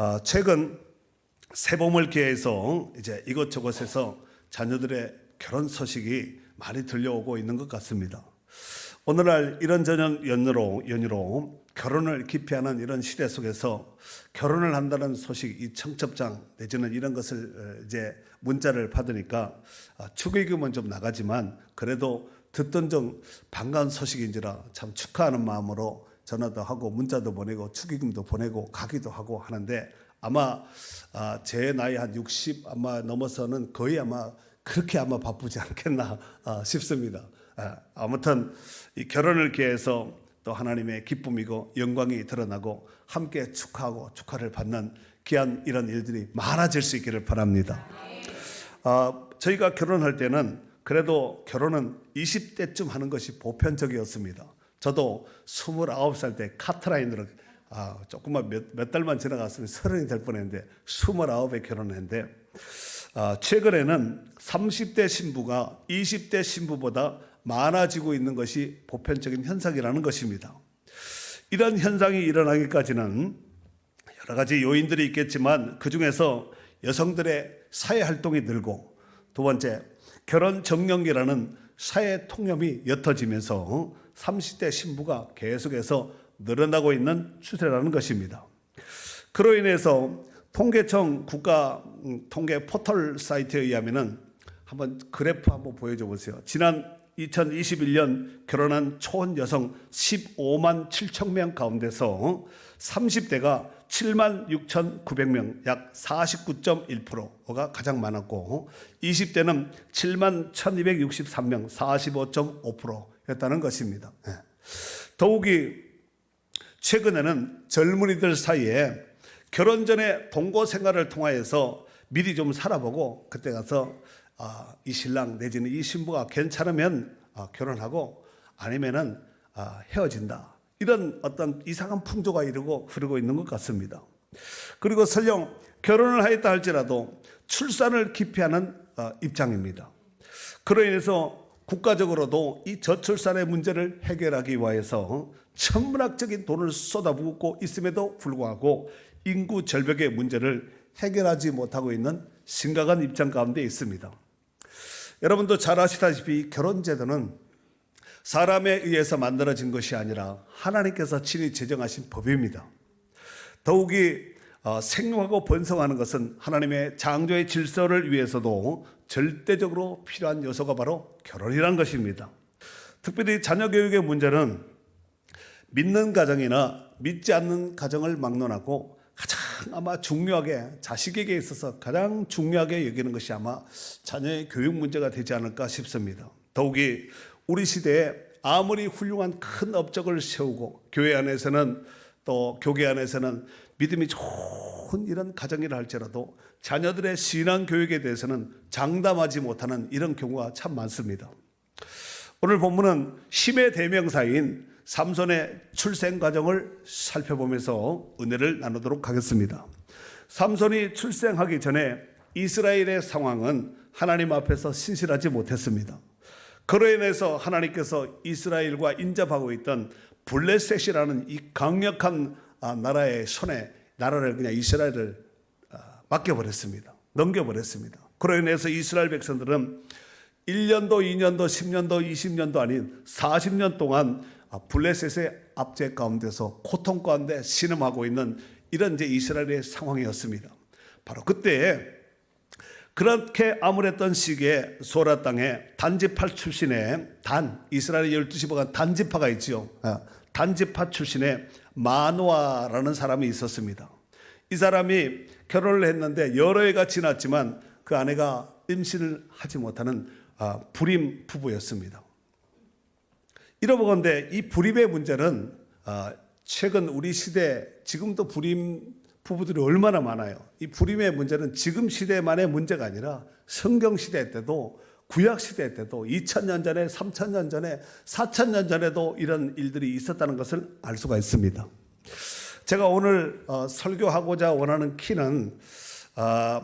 아, 최근 새봄을 기해서 이제 이곳저곳에서 자녀들의 결혼 소식이 많이 들려오고 있는 것 같습니다. 오늘날 이런 저녁 연유로 연유로 결혼을 기피하는 이런 시대 속에서 결혼을 한다는 소식, 이 청첩장 내지는 이런 것을 어, 이제 문자를 받으니까 아, 축의금은 좀 나가지만 그래도 듣던 좀 반가운 소식인지라 참 축하하는 마음으로 전화도 하고 문자도 보내고 축의금도 보내고 가기도 하고 하는데 아마 아, 제 나이 한 60 아마 넘어서는 거의 아마 그렇게 아마 바쁘지 않겠나 아, 싶습니다. 아, 아무튼 이 결혼을 기해서 또 하나님의 기쁨이고 영광이 드러나고 함께 축하하고 축하를 받는 귀한 이런 일들이 많아질 수 있기를 바랍니다. 아, 저희가 결혼할 때는 그래도 결혼은 20대쯤 하는 것이 보편적이었습니다. 저도 29살 때 카트라인으로 아, 조금만 몇, 몇 달만 지나갔으면 서른이 될 뻔했는데 29에 결혼했는데 아, 최근에는 30대 신부가 20대 신부보다 많아지고 있는 것이 보편적인 현상이라는 것입니다. 이런 현상이 일어나기까지는 여러 가지 요인들이 있겠지만 그 중에서 여성들의 사회 활동이 늘고 두 번째 결혼 정년기라는 사회 통념이 옅어지면서 30대 신부가 계속해서 늘어나고 있는 추세라는 것입니다. 그로 인해서 통계청 국가 음, 통계 포털 사이트에 의하면은 한번 그래프 한번 보여줘 보세요. 지난 2021년 결혼한 초혼 여성 15만 7천 명 가운데서 30대가 7만 6,900명, 약 49.1%가 가장 많았고 20대는 7만 1,263명, 45.5%였다는 것입니다. 예. 더욱이 최근에는 젊은이들 사이에 결혼 전에 동거 생활을 통하여서 미리 좀 살아보고 그때 가서 아, 이 신랑 내지는 이 신부가 괜찮으면 아, 결혼하고 아니면은 아, 헤어진다. 이런 어떤 이상한 풍조가 이르고 흐르고 있는 것 같습니다. 그리고 설령 결혼을 하였다 할지라도 출산을 기피하는 어, 입장입니다. 그로 인해서 국가적으로도 이 저출산의 문제를 해결하기 위해서 천문학적인 돈을 쏟아붓고 있음에도 불구하고 인구 절벽의 문제를 해결하지 못하고 있는 심각한 입장 가운데 있습니다. 여러분도 잘 아시다시피 결혼 제도는 사람에 의해서 만들어진 것이 아니라 하나님께서 친히 제정하신 법입니다. 더욱이 어, 생육하고 번성하는 것은 하나님의 창조의 질서를 위해서도 절대적으로 필요한 요소가 바로 결혼이란 것입니다. 특별히 자녀 교육의 문제는 믿는 가정이나 믿지 않는 가정을 막론하고 가장 아마 중요하게 자식에게 있어서 가장 중요하게 여기는 것이 아마 자녀의 교육 문제가 되지 않을까 싶습니다. 더욱이 우리 시대에 아무리 훌륭한 큰 업적을 세우고 교회 안에서는 또 교계 안에서는 믿음이 좋은 이런 가정이라 할지라도 자녀들의 신앙 교육에 대해서는 장담하지 못하는 이런 경우가 참 많습니다. 오늘 본문은 심의 대명사인 삼손의 출생 과정을 살펴보면서 은혜를 나누도록 하겠습니다. 삼손이 출생하기 전에 이스라엘의 상황은 하나님 앞에서 신실하지 못했습니다. 그로 인해서 하나님께서 이스라엘과 인접하고 있던 블레셋이라는 이 강력한 아, 나라의 손에 나라를 그냥 이스라엘을 아, 맡겨버렸습니다. 넘겨버렸습니다. 그로 인해서 이스라엘 백성들은 1년도, 2년도, 10년도, 20년도 아닌 40년 동안 아, 블레셋의 압제 가운데서 고통 가운데 신음하고 있는 이런 이제 이스라엘의 상황이었습니다. 바로 그때 그렇게 암울했던 시기에 소라 땅에 단지파 출신의 단 이스라엘 열두 지파가 단지파가 있지요. 아, 단지파 출신의 마노아라는 사람이 있었습니다. 이 사람이 결혼을 했는데 여러 해가 지났지만 그 아내가 임신을 하지 못하는 아, 불임 부부였습니다. 이러보건데 이 불임의 문제는 아, 최근 우리 시대 지금도 불임 부부들이 얼마나 많아요. 이 불임의 문제는 지금 시대만의 문제가 아니라 성경 시대 때도 구약 시대 때도 2000년 전에 3000년 전에 4000년 전에도 이런 일들이 있었다는 것을 알 수가 있습니다. 제가 오늘 어, 설교하고자 원하는 키는 어,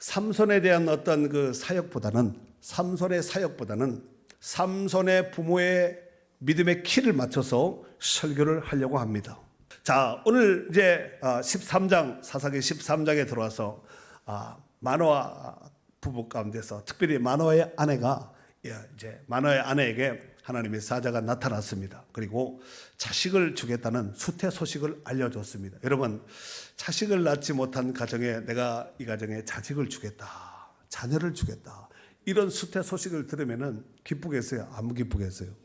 삼손에 대한 어떤 그 사역보다는 삼손의 사역보다는 삼손의 부모의 믿음의 키를 맞춰서 설교를 하려고 합니다. 자, 오늘 이제 13장 사사기 13장에 들어와서 아, 마노아 부부 가운데서 특별히 마노아의 아내가 예, 이제 마노아의 아내에게 하나님의 사자가 나타났습니다. 그리고 자식을 주겠다는 수태 소식을 알려줬습니다. 여러분, 자식을 낳지 못한 가정에 내가 이 가정에 자식을 주겠다, 자녀를 주겠다 이런 수태 소식을 들으면은 기쁘겠어요? 안 기쁘겠어요?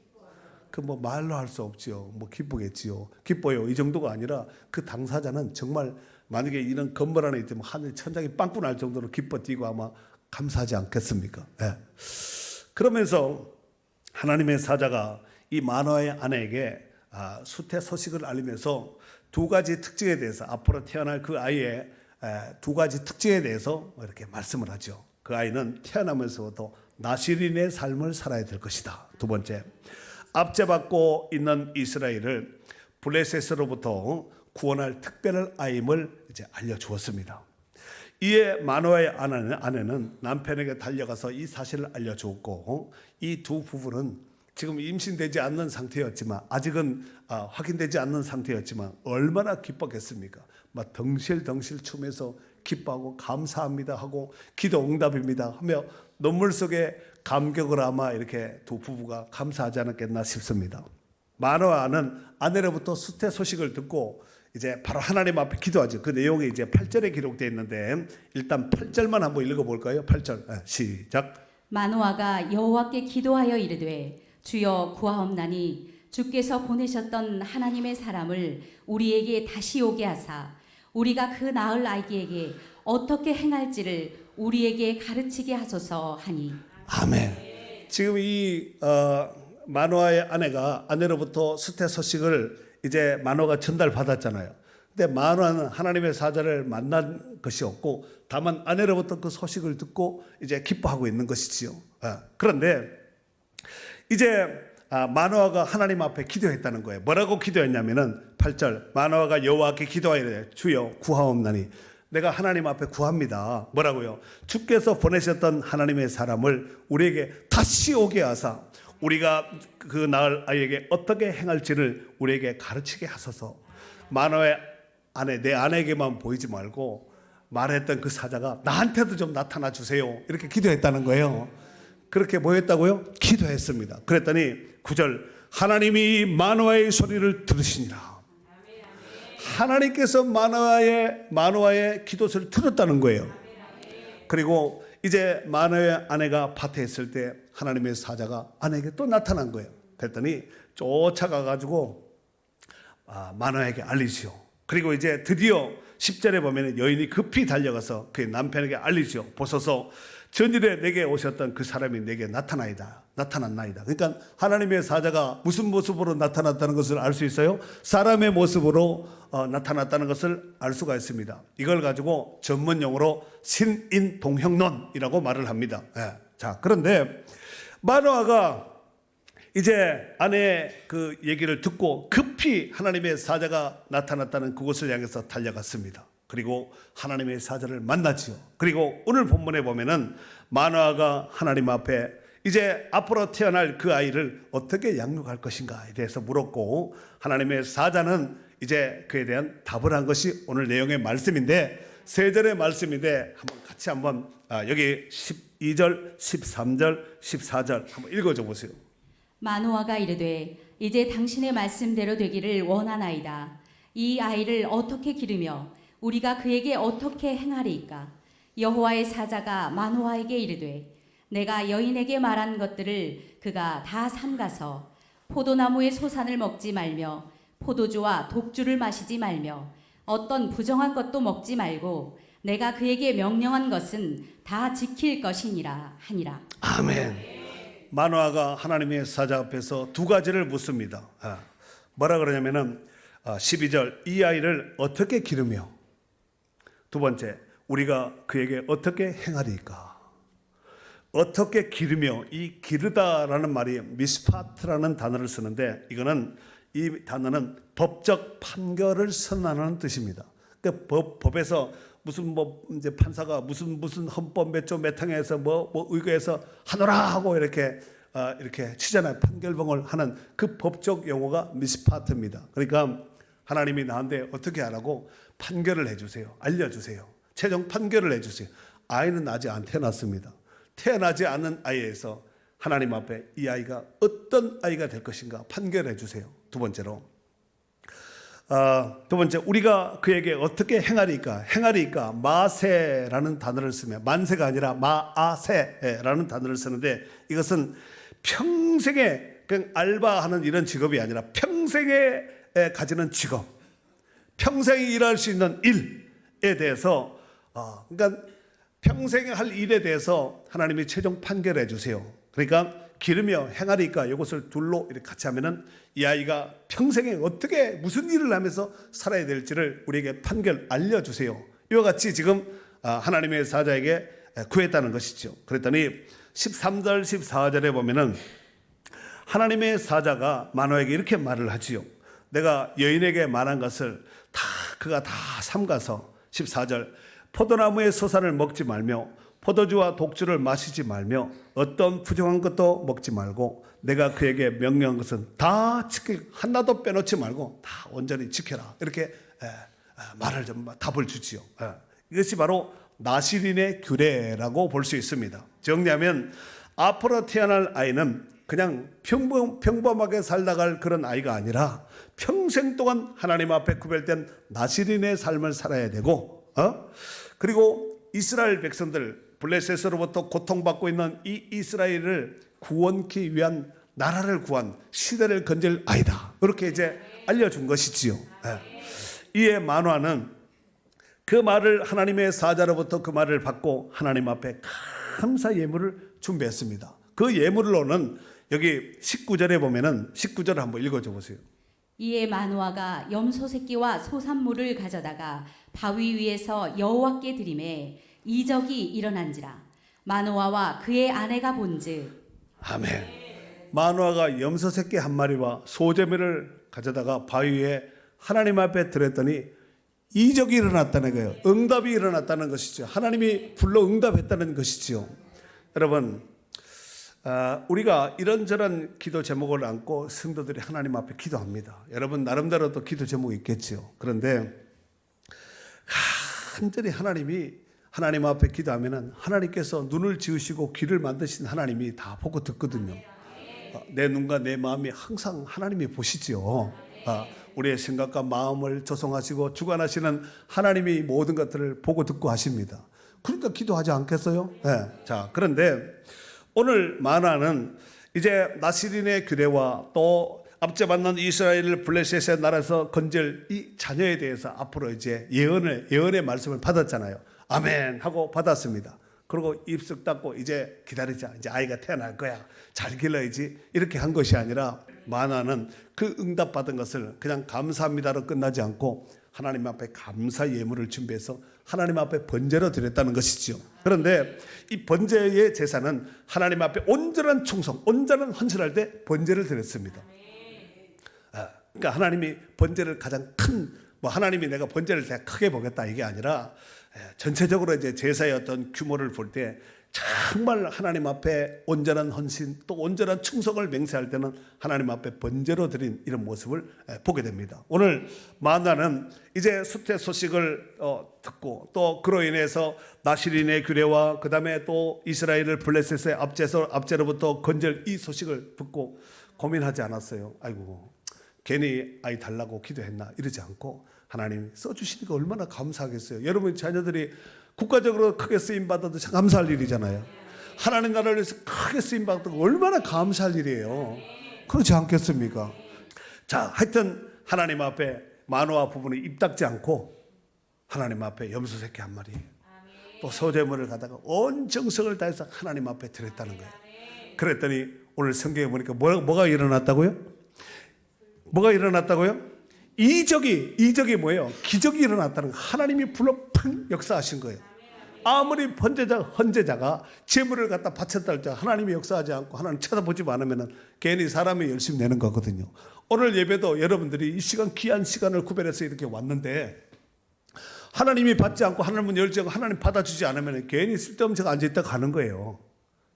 그 뭐 말로 할 수 없지요. 뭐 기쁘겠지요. 기뻐요. 이 정도가 아니라 그 당사자는 정말 만약에 이런 건물 안에 있으면 하늘 천장이 빵꾸 날 정도로 기뻐 뛰고 아마 감사하지 않겠습니까? 예. 그러면서 하나님의 사자가 이 만화의 아내에게 아, 수태 소식을 알리면서 두 가지 특징에 대해서 앞으로 태어날 그 아이의 에, 두 가지 특징에 대해서 이렇게 말씀을 하죠. 그 아이는 태어나면서부터 나시린의 삶을 살아야 될 것이다. 두 번째, 압제받고 있는 이스라엘을 블레셋으로부터 구원할 특별한 아임을 이제 알려주었습니다. 이에 마노아의 아내는, 남편에게 달려가서 이 사실을 알려주었고 이 두 부부는 지금 임신되지 않는 상태였지만 아직은 아, 확인되지 않는 상태였지만 얼마나 기뻤겠습니까? 막 덩실덩실 추면서 기뻐하고 감사합니다 하고 기도 응답입니다 하며 눈물 속에 감격을 아마 이렇게 두 부부가 감사하지 않았겠나 싶습니다. 마노아는 아내로부터 수태 소식을 듣고 이제 바로 하나님 앞에 기도하죠. 그 내용이 이제 8절에 기록되어 있는데 일단 8절만 한번 읽어 볼까요? 8절. 네, 시작. 마노아가 여호와께 기도하여 이르되 주여 구하옵나니 주께서 보내셨던 하나님의 사람을 우리에게 다시 오게 하사 우리가 그 낳을 아기에게 어떻게 행할지를 우리에게 가르치게 하소서 하니 아멘. 지금 이 어, 마노아의 아내가 아내로부터 수태 소식을 이제 마노가 전달 받았잖아요. 근데 마노아는 하나님의 사자를 만난 것이 없고 다만 아내로부터 그 소식을 듣고 이제 기뻐하고 있는 것이지요. 아, 그런데 이제 아, 마노아가 하나님 앞에 기도했다는 거예요. 뭐라고 기도했냐면은 8절 마노아가 여호와께 기도하여 주여 구하옵나니 내가 하나님 앞에 구합니다. 뭐라고요? 주께서 보내셨던 하나님의 사람을 우리에게 다시 오게 하사 우리가 그 낳을 아이에게 어떻게 행할지를 우리에게 가르치게 하소서. 마노의 아내 내 아내에게만 보이지 말고 말했던 그 사자가 나한테도 좀 나타나 주세요. 이렇게 기도했다는 거예요. 그렇게 뭐 했다고요? 기도했습니다. 그랬더니 9절 하나님이 마노아의 소리를 들으시니라. 하나님께서 마노아의 마노아의 기도소를 들었다는 거예요. 그리고 이제 마노아의 아내가 밭에 있을 때 하나님의 사자가 아내에게 또 나타난 거예요. 그랬더니 쫓아가 가지고 아, 마노아에게 알리지요. 그리고 이제 드디어 10절에 보면 여인이 급히 달려가서 그의 남편에게 알리죠. 보소서 전일에 내게 오셨던 그 사람이 내게 나타나이다. 나타났나이다. 그러니까 하나님의 사자가 무슨 모습으로 나타났다는 것을 알 수 있어요? 사람의 모습으로 어, 나타났다는 것을 알 수가 있습니다. 이걸 가지고 전문 용어로 신인 동형론이라고 말을 합니다. 예. 자, 그런데 마노아가 이제 아내의 그 얘기를 듣고 급히 하나님의 사자가 나타났다는 그곳을 향해서 달려갔습니다. 그리고 하나님의 사자를 만났지요. 그리고 오늘 본문에 보면은 마노아가 하나님 앞에 이제 앞으로 태어날 그 아이를 어떻게 양육할 것인가에 대해서 물었고 하나님의 사자는 이제 그에 대한 답을 한 것이 오늘 내용의 말씀인데 세 절의 말씀인데 한번 같이 한번 아, 여기 12절, 13절, 14절 한번 읽어줘 보세요. 마노아가 이르되 이제 당신의 말씀대로 되기를 원하나이다. 이 아이를 어떻게 기르며 우리가 그에게 어떻게 행하리이까? 여호와의 사자가 마노아에게 이르되 내가 여인에게 말한 것들을 그가 다 삼가서 포도나무의 소산을 먹지 말며 포도주와 독주를 마시지 말며 어떤 부정한 것도 먹지 말고 내가 그에게 명령한 것은 다 지킬 것이니라 하니라. 아멘. 마노아가 하나님의 사자 앞에서 두 가지를 묻습니다. 아, 뭐라 그러냐면은 아, 12절 이 아이를 어떻게 기르며 두 번째 우리가 그에게 어떻게 행하리까 어떻게 기르며 이 기르다라는 말이 미스파트라는 단어를 쓰는데 이거는 이 단어는 법적 판결을 선언하는 뜻입니다. 그 법, 법에서 무슨 뭐 이제 판사가 무슨 무슨 헌법 몇조 몇 항에서 뭐, 뭐 의거해서 하노라 하고 이렇게 아, 이렇게 치잖아요. 판결봉을 하는 그 법적 용어가 미스파트입니다. 그러니까 하나님이 나한테 어떻게 하라고 판결을 해주세요. 알려주세요. 최종 판결을 해주세요. 아이는 아직 안 태어났습니다. 태어나지 않은 아이에서 하나님 앞에 이 아이가 어떤 아이가 될 것인가 판결해 주세요. 두 번째로. 아, 두 번째 우리가 그에게 어떻게 행하리까? 행하리까? 마세라는 단어를 쓰면 만세가 아니라 마아세라는 단어를 쓰는데 이것은 평생에 그냥 알바하는 이런 직업이 아니라 평생에 에, 가지는 직업 평생에 일할 수 있는 일에 대해서 아, 그러니까 평생에 할 일에 대해서 하나님이 최종 판결해 주세요. 그러니까 기르며 행하리까 이것을 둘로 이렇게 같이 하면은 이 아이가 평생에 어떻게 무슨 일을 하면서 살아야 될지를 우리에게 판결 알려 주세요. 이와 같이 지금 아, 하나님의 사자에게 구했다는 것이죠. 그랬더니 13절 14절에 보면은 하나님의 사자가 마노에게 이렇게 말을 하지요. 내가 여인에게 말한 것을 다 그가 다 삼가서 14절 포도나무의 소산을 먹지 말며 포도주와 독주를 마시지 말며 어떤 부정한 것도 먹지 말고 내가 그에게 명령한 것은 다 지킬 하나도 빼놓지 말고 다 온전히 지켜라 이렇게 말을 좀 답을 주지요. 에. 이것이 바로 나시린의 규례라고 볼 수 있습니다. 정리하면 앞으로 태어날 아이는 그냥 평범, 평범하게 살다갈 그런 아이가 아니라 평생 동안 하나님 앞에 구별된 나시린의 삶을 살아야 되고, 어? 그리고 이스라엘 백성들, 블레셋으로부터 고통받고 있는 이 이스라엘을 구원케 위한 나라를 구한 시대를 건질 아이다. 이렇게 이제 알려준 것이지요. 예. 이에 만화는 그 말을 하나님의 사자로부터 그 말을 받고 하나님 앞에 감사 예물을 준비했습니다. 그 예물로는 여기 19절에 보면은 19절 한번 읽어줘 보세요. 이에 마노아가 염소 새끼와 소산물을 가져다가 바위 위에서 여호와께 드림에 이적이 일어난지라 마노아와 그의 아내가 본즉 아멘. 마누아가 염소 새끼 한 마리와 소재물을 가져다가 바위 위에 하나님 앞에 들었더니 이적이 일어났다는 거예요. 응답이 일어났다는 것이죠. 하나님이 불러 응답했다는 것이지요. 여러분, 아, 우리가 이런저런 기도 제목을 안고 성도들이 하나님 앞에 기도합니다. 여러분 나름대로 또 기도 제목이 있겠지요. 그런데 간절히 하나님이 하나님 앞에 기도하면은 하나님께서 눈을 지으시고 귀를 만드신 하나님이 다 보고 듣거든요. 어, 내 눈과 내 마음이 항상 하나님이 보시지요. 아, 우리의 생각과 마음을 조성하시고 주관하시는 하나님이 모든 것들을 보고 듣고 하십니다. 그러니까 기도하지 않겠어요? 네. 자, 그런데 오늘 만화는 이제 나시린의 규례와 또 앞제 받는 이스라엘을 블레셋의 나라에서 건질 이 자녀에 대해서 앞으로 이제 예언을 예언의 말씀을 받았잖아요. 아멘 하고 받았습니다. 그리고 입술 닫고 이제 기다리자. 이제 아이가 태어날 거야. 잘 길러야지. 이렇게 한 것이 아니라 만화는 그 응답 받은 것을 그냥 감사합니다로 끝나지 않고 하나님 앞에 감사 예물을 준비해서 하나님 앞에 번제로 드렸다는 것이지요. 그런데 이 번제의 제사는 하나님 앞에 온전한 충성, 온전한 헌신할 때 번제를 드렸습니다. 아, 그러니까 하나님이 번제를 가장 큰, 뭐 하나님이 내가 번제를 더 크게 보겠다 이게 아니라 에, 전체적으로 이제 제사의 어떤 규모를 볼 때 정말 하나님 앞에 온전한 헌신 또 온전한 충성을 맹세할 때는 하나님 앞에 번제로 드린 이런 모습을 에, 보게 됩니다. 오늘 만나는 이제 수태 소식을 어, 듣고 또 그로 인해서 나시린의 규례와 그 다음에 또 이스라엘을 블레셋의 압제서 압제로부터 건절 이 소식을 듣고 고민하지 않았어요. 아이고 괜히 아이 달라고 기도했나 이러지 않고 하나님 써주시니까 얼마나 감사하겠어요. 여러분 자녀들이 국가적으로 크게 쓰임 받아도 참 감사할 일이잖아요. 하나님 나라를 위해서 크게 쓰임 받아도 얼마나 감사할 일이에요. 그렇지 않겠습니까? 자, 하여튼 하나님 앞에 만화와 부분이 입 닫지 않고 하나님 앞에 염소 새끼 한 마리 또 소재물을 가다가 온 정성을 다해서 하나님 앞에 드렸다는 거예요. 그랬더니 오늘 성경에 보니까 뭐, 뭐가 일어났다고요? 뭐가 일어났다고요? 이적이 이적이 뭐예요? 기적이 일어났다는 거. 하나님이 불러 팡 역사하신 거예요. 아무리 헌제자 헌제자가 재물을 갖다 바쳤다 할때 하나님이 역사하지 않고 하나님 쳐다보지 않으면 괜히 사람이 열심히 내는 거거든요. 오늘 예배도 여러분들이 이 시간 귀한 시간을 구별해서 이렇게 왔는데 하나님이 받지 않고 하나님은 열지 않고 하나님 받아주지 않으면 괜히 쓸데없이 앉아있다 가는 거예요.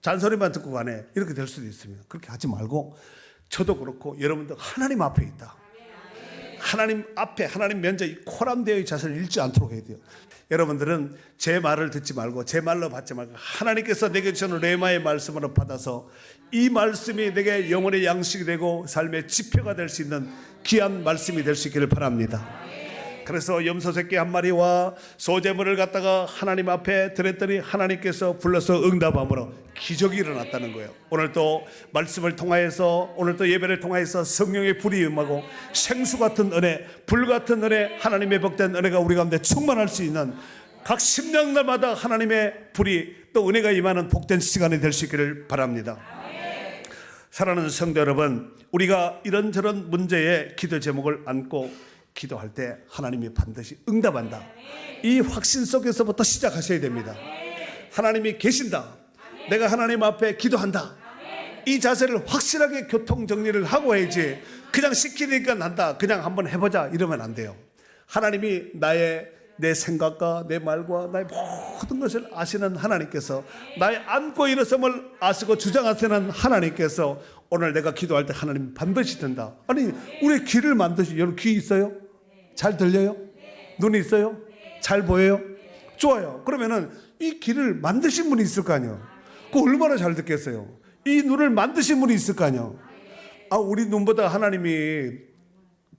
잔소리만 듣고 가네. 이렇게 될 수도 있습니다. 그렇게 하지 말고 저도 그렇고 여러분도 하나님 앞에 있다. 하나님 앞에 하나님 이 코람되어 자세를 잃지 않도록 해야 돼요. 여러분들은 제 말을 듣지 말고 제 말로 받지 말고 하나님께서 내게 주신 레마의 말씀으로 받아서 이 말씀이 내게 영혼의 양식이 되고 삶의 지표가 될 수 있는 귀한 말씀이 될 수 있기를 바랍니다. 그래서 염소 새끼 한 마리와 소재물을 갖다가 하나님 앞에 드렸더니 하나님께서 불러서 응답함으로 기적이 일어났다는 거예요. 오늘 또 말씀을 통하여서 오늘 또 예배를 통하여서 성령의 불이 임하고 생수 같은 은혜, 불 같은 은혜, 하나님의 복된 은혜가 우리 가운데 충만할 수 있는 각 심령날마다 하나님의 불이 또 은혜가 임하는 복된 시간이 될 수 있기를 바랍니다. 사랑하는 성도 여러분, 우리가 이런저런 문제의 기도 제목을 안고 기도할 때 하나님이 반드시 응답한다. 이 확신 속에서부터 시작하셔야 됩니다. 하나님이 계신다. 내가 하나님 앞에 기도한다. 이 자세를 확실하게 교통 정리를 하고 해야지 그냥 시키니까 난다. 그냥 한번 해보자. 이러면 안 돼요. 하나님이 나의 내 생각과 내 말과 나의 모든 것을 아시는 하나님께서 나의 안고 일어섬을 아시고 주장하시는 하나님께서 오늘 내가 기도할 때 하나님 반드시 된다. 아니 우리 귀를 만드시 여러분 귀 있어요? 잘 들려요? 눈이 있어요? 잘 보여요? 좋아요. 그러면은 이 귀를 만드신 분이 있을 거 아니에요. 그 얼마나 잘 듣겠어요. 이 눈을 만드신 분이 있을 거 아니에요. 아 우리 눈보다 하나님이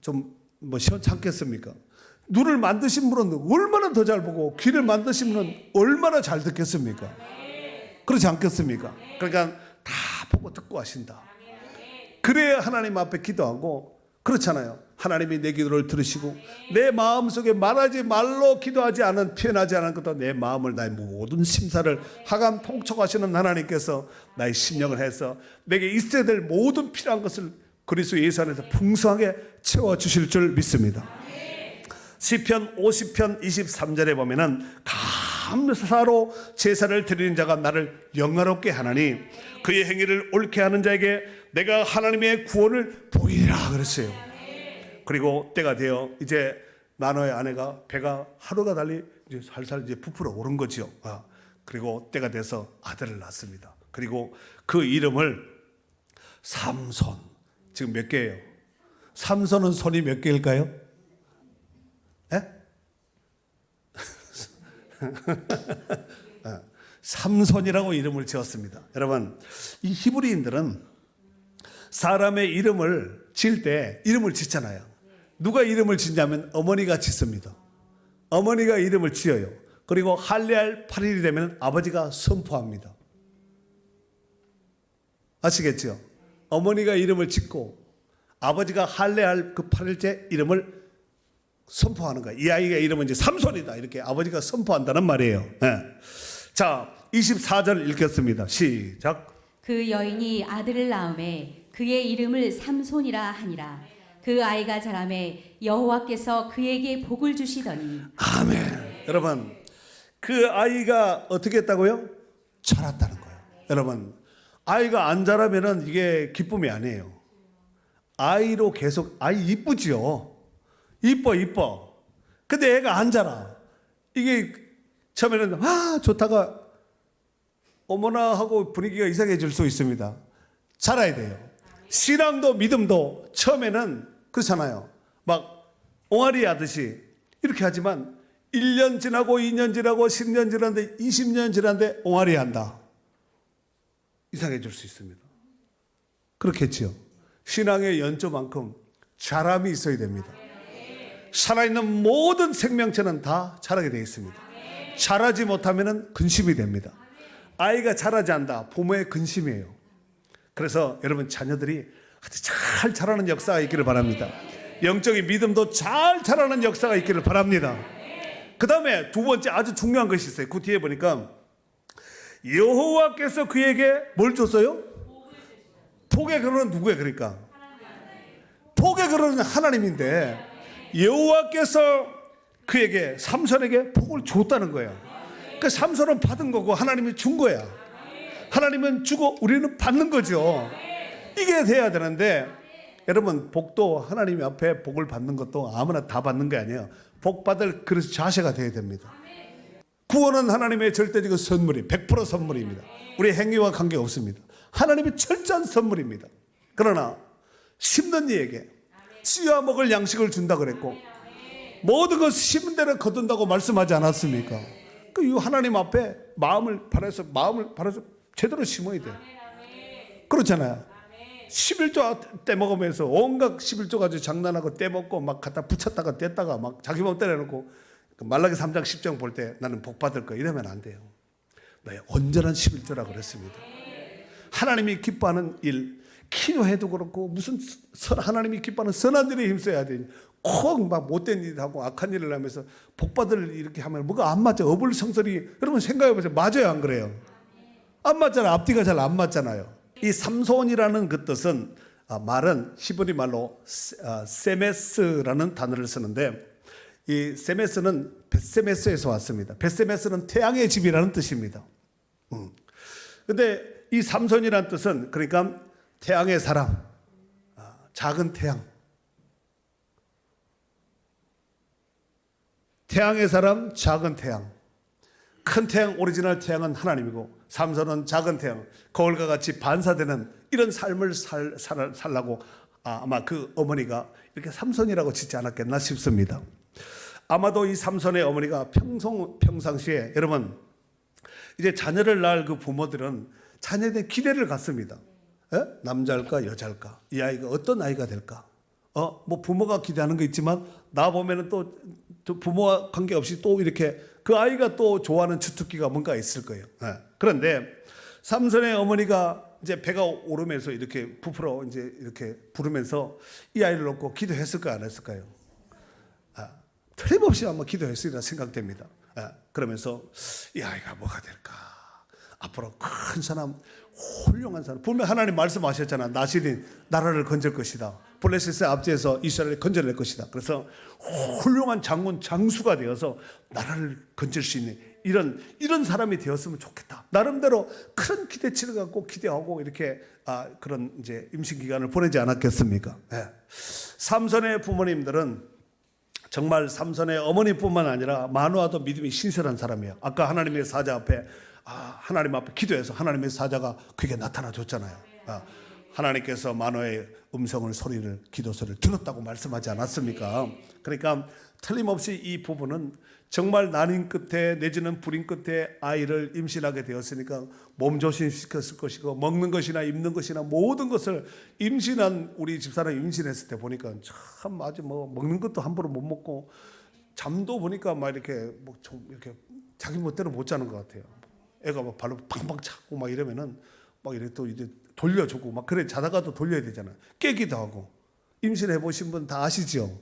좀 뭐 시원찮겠습니까? 눈을 만드신 분은 얼마나 더 잘 보고 귀를 만드신 분은 얼마나 잘 듣겠습니까? 그렇지 않겠습니까? 그러니까 다 보고 듣고 하신다. 그래야 하나님 앞에 기도하고 그렇잖아요. 하나님이 내 기도를 들으시고 내 마음속에 말하지 말로 기도하지 않은 표현하지 않은 것도 내 마음을 나의 모든 심사를 하감 통촉하시는 하나님께서 나의 심령을 해서 내게 있어야 될 모든 필요한 것을 그리스도 예수 안에서 풍성하게 채워 주실 줄 믿습니다. 시편 50편 23절에 보면은 감사로 제사를 드리는 자가 나를 영화롭게 하나니 그의 행위를 옳게 하는 자에게 내가 하나님의 구원을 보이리라 그랬어요. 그리고 때가 되어 이제 나노의 아내가 배가 하루가 달리 이제 살살 이제 부풀어 오른 거지요. 아, 그리고 때가 돼서 아들을 낳습니다. 그리고 그 이름을 삼손. 지금 몇 개예요? 삼손은 손이 몇 개일까요? 예? 아, 삼손이라고 이름을 지었습니다. 여러분, 이 히브리인들은 사람의 이름을 지을 때 이름을 짓잖아요. 누가 이름을 짓냐면 어머니가 짓습니다. 어머니가 이름을 지어요. 그리고 할례할 8일이 되면 아버지가 선포합니다. 아시겠죠? 어머니가 이름을 짓고 아버지가 할례할 그 8일째 이름을 선포하는 거야. 이 아이가 이름은 이제 삼손이다. 이렇게 아버지가 선포한다는 말이에요. 예. 자, 24절 읽겠습니다. 시작. 그 여인이 아들을 낳음에 그의 이름을 삼손이라 하니라. 그 아이가 자라매 여호와께서 그에게 복을 주시더니 아멘. 여러분, 그 아이가 어떻게 했다고요? 자랐다는 거예요. 여러분, 아이가 안 자라면은 이게 기쁨이 아니에요. 아이로 계속 아이 이쁘지요. 이뻐 이뻐. 근데 애가 안 자라. 이게 처음에는 아 좋다가 어머나 하고 분위기가 이상해질 수 있습니다. 자라야 돼요. 신앙도 믿음도 처음에는 그렇잖아요. 막 옹알이 하듯이 이렇게 하지만 1년 지나고 2년 지나고 10년 지났는데 20년 지났는데 옹알이 한다. 이상해질 수 있습니다. 그렇겠지요. 신앙의 연조만큼 자람이 있어야 됩니다. 살아있는 모든 생명체는 다 자라게 되어 있습니다. 자라지 못하면 근심이 됩니다. 아이가 자라지 않다. 부모의 근심이에요. 그래서 여러분 자녀들이 잘 자라는 역사가 있기를 바랍니다. 영적인 믿음도 잘 자라는 역사가 있기를 바랍니다. 그 다음에 두 번째 아주 중요한 것이 있어요. 그 뒤에 보니까 여호와께서 그에게 뭘 줬어요? 복의 근원은 누구예요? 그러니까 복의 근원은 하나님인데 여호와께서 그에게 삼손에게 복을 줬다는 거예요. 그 삼손은 받은 거고 하나님이 준 거야. 하나님은 주고 우리는 받는 거죠. 이게 돼야 되는데 여러분 복도 하나님 앞에 복을 받는 것도 아무나 다 받는 게 아니에요. 복 받을 그릇 자세가 돼야 됩니다. 구원은 하나님의 절대적인 선물이 100% 선물입니다. 우리 행위와 관계 없습니다. 하나님의 철저한 선물입니다. 그러나 심는 이에게 쥐와 먹을 양식을 준다 그랬고 모든 것 심은 대로 거둔다고 말씀하지 않았습니까? 그이 하나님 앞에 마음을 바라서 마음을 바라서 제대로 심어야 돼. 그렇잖아요. 11조 떼먹으면서 온갖 11조 가지고 장난하고 떼먹고 막 갖다 붙였다가 뗐다가 막 자기 몸 때려놓고 그 말라기 3장 10장 볼 때 나는 복 받을 거 이러면 안 돼요. 너의 온전한 11조라 그랬습니다. 하나님이 기뻐하는 일, 기도해도 그렇고 무슨 선 하나님이 기뻐하는 선한 일에 힘써야 되니 꼭막 못된 일 하고 악한 일을 하면서 복 받을 이렇게 하면 뭐가 안 맞아. 어불성설이 여러분 생각해 보세요. 맞아요, 안 그래요? 안 맞잖아. 앞뒤가 잘 안 맞잖아요. 이 삼손이라는 그 뜻은 아, 말은 히브리 말로 세- 아, 세메스라는 단어를 쓰는데 이 세메스는 베세메스에서 왔습니다. 베세메스는 태양의 집이라는 뜻입니다. 음. 근데 이 삼손이라는 뜻은 그러니까 태양의 사람, 아, 작은 태양. 태양의 사람, 작은 태양. 큰 태양, 오리지널 태양은 하나님이고 삼손은 작은 태양, 거울과 같이 반사되는 이런 삶을 살, 살, 살라고 아, 아마 그 어머니가 이렇게 삼손이라고 짓지 않았겠나 싶습니다. 아마도 이 삼손의 어머니가 평소, 평상시에 여러분 이제 자녀를 낳을 그 부모들은 자녀에 대한 기대를 갖습니다. 예? 남자일까 여자일까 이 아이가 어떤 아이가 될까? 어, 뭐 부모가 기대하는 거 있지만 나 보면은 또, 또 부모와 관계없이 또 이렇게 그 아이가 또 좋아하는 주특기가 뭔가 있을 거예요. 예. 그런데 삼손의 어머니가 이제 배가 오르면서 이렇게 부풀어 이제 이렇게 부르면서 이 아이를 놓고 기도했을까 안 했을까요? 아, 틀림없이 아마 기도했으리라 생각됩니다. 아, 그러면서 이 아이가 뭐가 될까? 앞으로 큰 사람, 훌륭한 사람. 분명 하나님 말씀하셨잖아. 나시린 나라를 건질 것이다. 블레셋의 앞뒤에서 이스라엘을 건져낼 것이다. 그래서 훌륭한 장군 장수가 되어서 나라를 건질 수 있는 이런 이런 사람이 되었으면 좋겠다. 나름대로 큰 기대치를 갖고 기대하고 이렇게 아, 그런 이제 임신 기간을 보내지 않았겠습니까? 예. 삼손의 부모님들은 정말 삼손의 어머니뿐만 아니라 마누아도 믿음이 신실한 사람이에요. 아까 하나님의 사자 앞에 아, 하나님 앞에 기도해서 하나님의 사자가 그게 나타나 줬잖아요. 아, 하나님께서 마누아의 음성을 소리를 기도 소리를 들었다고 말씀하지 않았습니까? 그러니까 틀림없이 이 부부는 정말 난임 끝에 내지는 불임 끝에 아이를 임신하게 되었으니까 몸 조심시켰을 것이고 먹는 것이나 입는 것이나 모든 것을 임신한 우리 집사람 임신했을 때 보니까 참 아주 뭐 먹는 것도 함부로 못 먹고 잠도 보니까 막 이렇게 뭐 좀 이렇게 자기 멋대로 못 자는 것 같아요. 애가 막 발로 팡팡 차고 막 이러면은 막 이렇게 또 이제 돌려주고 막 그래 자다가도 돌려야 되잖아요. 깨기도 하고 임신해 보신 분 다 아시죠?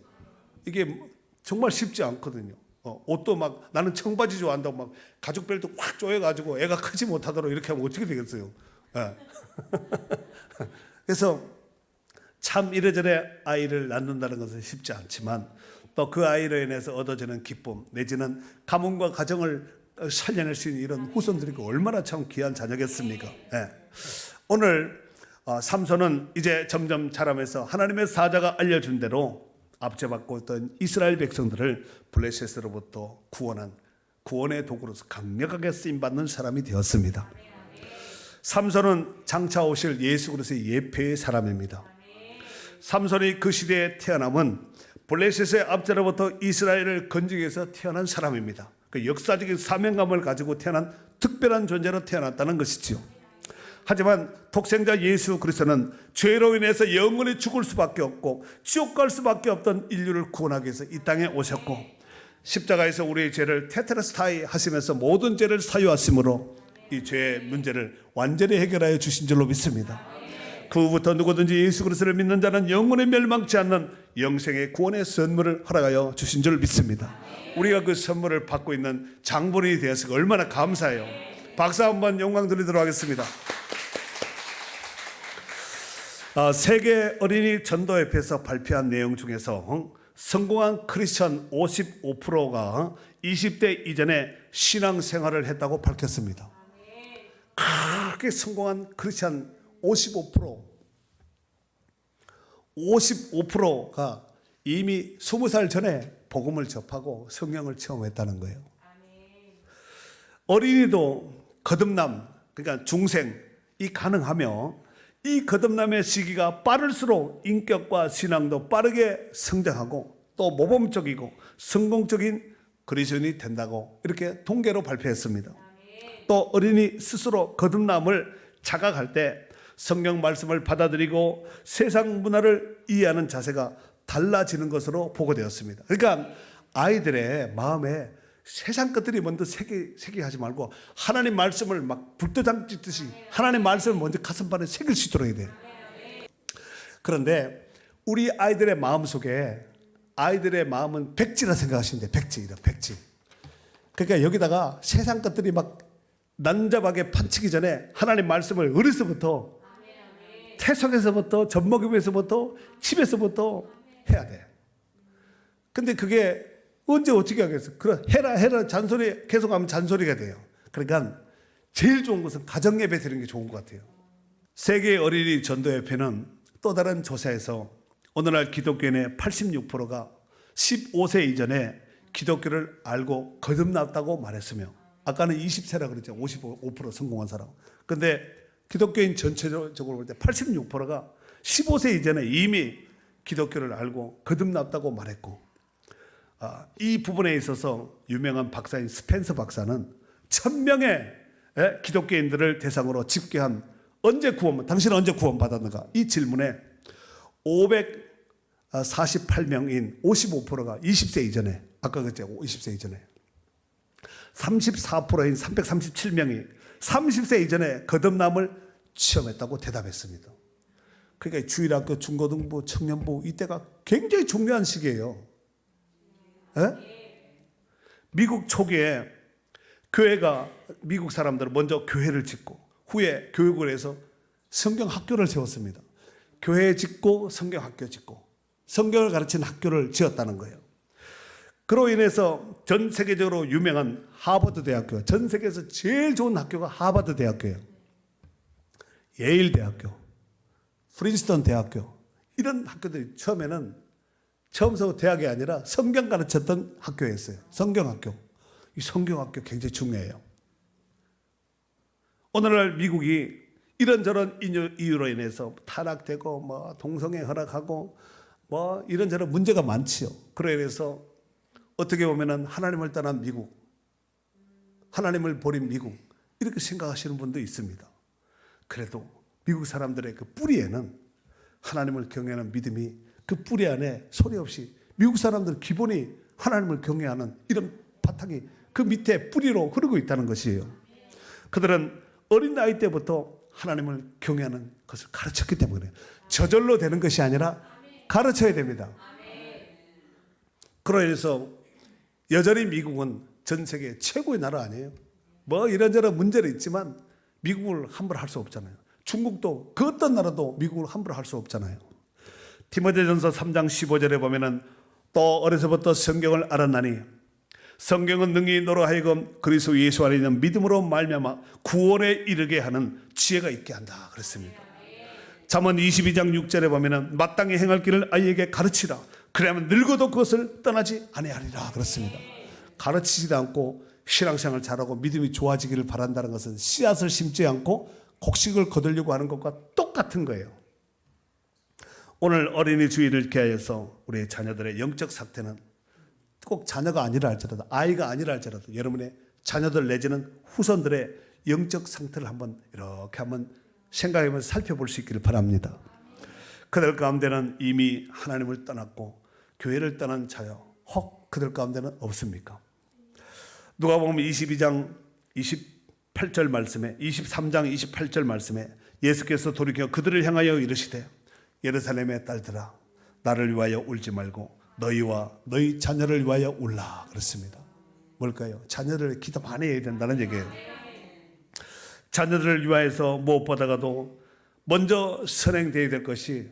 이게 정말 쉽지 않거든요. 어, 옷도 막 나는 청바지 좋아한다고 막 가죽 벨트 확 조여가지고 애가 크지 못하도록 이렇게 하면 어떻게 되겠어요? 예. 그래서 참 이래저래 아이를 낳는다는 것은 쉽지 않지만 또 그 아이로 인해서 얻어지는 기쁨 내지는 가문과 가정을 살려낼 수 있는 이런 후손들이 얼마나 참 귀한 자녀겠습니까? 예. 오늘 어, 삼손은 이제 점점 자라면서 하나님의 사자가 알려준 대로 압제받고 있던 이스라엘 백성들을 블레셋으로부터 구원한 구원의 도구로서 강력하게 쓰임 받는 사람이 되었습니다. 삼손은 장차 오실 예수 그리스도의 예표의 사람입니다. 삼손이 그 시대에 태어남은 블레셋의 압제로부터 이스라엘을 건지기 위해서 태어난 사람입니다. 그 역사적인 사명감을 가지고 태어난 특별한 존재로 태어났다는 것이지요. 하지만 독생자 예수 그리스도는 죄로 인해서 영원히 죽을 수밖에 없고 지옥 갈 수밖에 없던 인류를 구원하기 위해서 이 땅에 오셨고 십자가에서 우리의 죄를 테테레스타이 하시면서 모든 죄를 사유하심으로 이 죄의 문제를 완전히 해결하여 주신 줄로 믿습니다. 그 후부터 누구든지 예수 그리스도를 믿는 자는 영원히 멸망치 않는 영생의 구원의 선물을 허락하여 주신 줄 믿습니다. 우리가 그 선물을 받고 있는 장본인이 되어서 얼마나 감사해요. 박수 한번 영광 드리도록 하겠습니다. 아, 세계 어린이 전도협회에서 발표한 내용 중에서 어, 성공한 크리스천 55%가 20대 이전에 신앙 생활을 했다고 밝혔습니다. 크게 성공한 크리스천 55% 55%가 이미 20살 전에 복음을 접하고 성령을 체험했다는 거예요. 어린이도 거듭남, 그러니까 중생 이 가능하며 이 거듭남의 시기가 빠를수록 인격과 신앙도 빠르게 성장하고 또 모범적이고 성공적인 그리스도인이 된다고 이렇게 통계로 발표했습니다. 또 어린이 스스로 거듭남을 자각할 때 성경 말씀을 받아들이고 세상 문화를 이해하는 자세가 달라지는 것으로 보고되었습니다. 그러니까 아이들의 마음에 세상 것들이 먼저 새기, 새기 하지 말고 하나님 말씀을 막 불도장 찍듯이 하나님 말씀을 먼저 가슴판에 새길 수 있도록 해야 돼요. 그런데 우리 아이들의 마음 속에 아이들의 마음은 백지라 생각하시면 돼요. 백지, 이런 백지. 그러니까 여기다가 세상 것들이 막 난잡하게 판치기 전에 하나님 말씀을 어려서부터 태석에서부터 젖먹임에서부터 집에서부터 해야 돼. 근데 그게 언제 어떻게 하겠어? 그래 해라 해라 잔소리 계속하면 잔소리가 돼요. 그러니까 제일 좋은 것은 가정 예배 드리는 게 좋은 것 같아요. 세계 어린이 전도협회는 또 다른 조사에서 오늘날 기독교인의 86%가 15세 이전에 기독교를 알고 거듭났다고 말했으며 아까는 20세라 그랬죠. 55% 성공한 사람. 근데 기독교인 전체적으로 볼 때 86%가 15세 이전에 이미 기독교를 알고 거듭났다고 말했고 아, 이 부분에 있어서 유명한 박사인 스펜서 박사는 천명의 예, 기독교인들을 대상으로 집계한 언제 구원, 당신은 언제 구원 받았는가? 이 질문에 548명인 55%가 20세 이전에, 아까 그랬죠, 20세 이전에 34%인 337명이 30세 이전에 거듭남을 체험했다고 대답했습니다. 그러니까 주일학교, 중고등부, 청년부 이때가 굉장히 중요한 시기예요. 예? 미국 초기에 교회가 미국 사람들은 먼저 교회를 짓고 후에 교육을 해서 성경 학교를 세웠습니다. 교회 짓고 성경 학교 짓고 성경을 가르치는 학교를 지었다는 거예요. 그로 인해서 전 세계적으로 유명한 하버드 대학교, 전 세계에서 제일 좋은 학교가 하버드 대학교예요. 예일 대학교, 프린스턴 대학교 이런 학교들이 처음에는 처음부터 대학이 아니라 성경 가르쳤던 학교였어요. 성경학교. 이 성경학교 굉장히 중요해요. 오늘날 미국이 이런저런 이유- 이유로 인해서 타락되고 뭐 동성애 허락하고 뭐 이런저런 문제가 많지요. 그로 인해서 어떻게 보면은 하나님을 떠난 미국, 하나님을 버린 미국 이렇게 생각하시는 분도 있습니다. 그래도 미국 사람들의 그 뿌리에는 하나님을 경외하는 믿음이 그 뿌리 안에 소리 없이 미국 사람들 기본이 하나님을 경외하는 이런 바탕이 그 밑에 뿌리로 흐르고 있다는 것이에요. 그들은 어린 나이 때부터 하나님을 경외하는 것을 가르쳤기 때문에 저절로 되는 것이 아니라 가르쳐야 됩니다. 그로 인해서 여전히 미국은 전 세계 최고의 나라 아니에요. 뭐 이런저런 문제는 있지만 미국을 함부로 할 수 없잖아요. 중국도 그 어떤 나라도 미국을 함부로 할 수 없잖아요. 디모데전서 3장 15절에 보면은 또 어려서부터 성경을 알았나니 성경은 능히 너로 하여금 그리스도 예수 안에 있는 믿음으로 말미암아 구원에 이르게 하는 지혜가 있게 한다 그랬습니다. 잠언 22장 6절에 보면은 마땅히 행할 길을 아이에게 가르치라. 그래야만 늙어도 그것을 떠나지 아니하리라 그렇습니다. 가르치지도 않고 신앙생활 잘하고 믿음이 좋아지기를 바란다는 것은 씨앗을 심지 않고 곡식을 거두려고 하는 것과 똑같은 거예요. 오늘 어린이 주의를 기하여서 우리 자녀들의 영적 상태는 꼭 자녀가 아니라 할지라도 아이가 아니라 할지라도 여러분의 자녀들 내지는 후손들의 영적 상태를 한번 이렇게 한번 생각하면서 살펴볼 수 있기를 바랍니다. 그들 가운데는 이미 하나님을 떠났고 교회를 떠난 자여 혹 그들 가운데는 없습니까? 누가 보면 22장 28절 말씀에 23장 28절 말씀에 예수께서 돌이켜 그들을 향하여 이르시되 예루살렘의 딸들아 나를 위하여 울지 말고 너희와 너희 자녀를 위하여 울라 그렇습니다. 뭘까요? 자녀를 기도 많이 해야 된다는 얘기예요. 자녀들을 위하여서 무엇보다가도 먼저 선행되어야 될 것이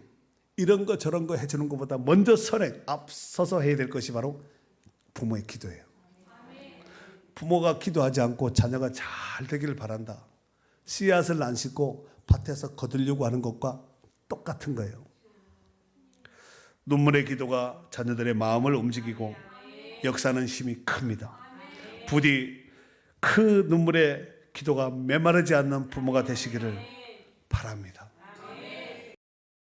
이런 거 저런 거 해주는 것보다 먼저 선행 앞서서 해야 될 것이 바로 부모의 기도예요. 부모가 기도하지 않고 자녀가 잘 되기를 바란다. 씨앗을 안 심고 밭에서 거두려고 하는 것과 똑같은 거예요. 눈물의 기도가 자녀들의 마음을 움직이고 역사는 힘이 큽니다. 부디 그 눈물의 기도가 메마르지 않는 부모가 되시기를 바랍니다.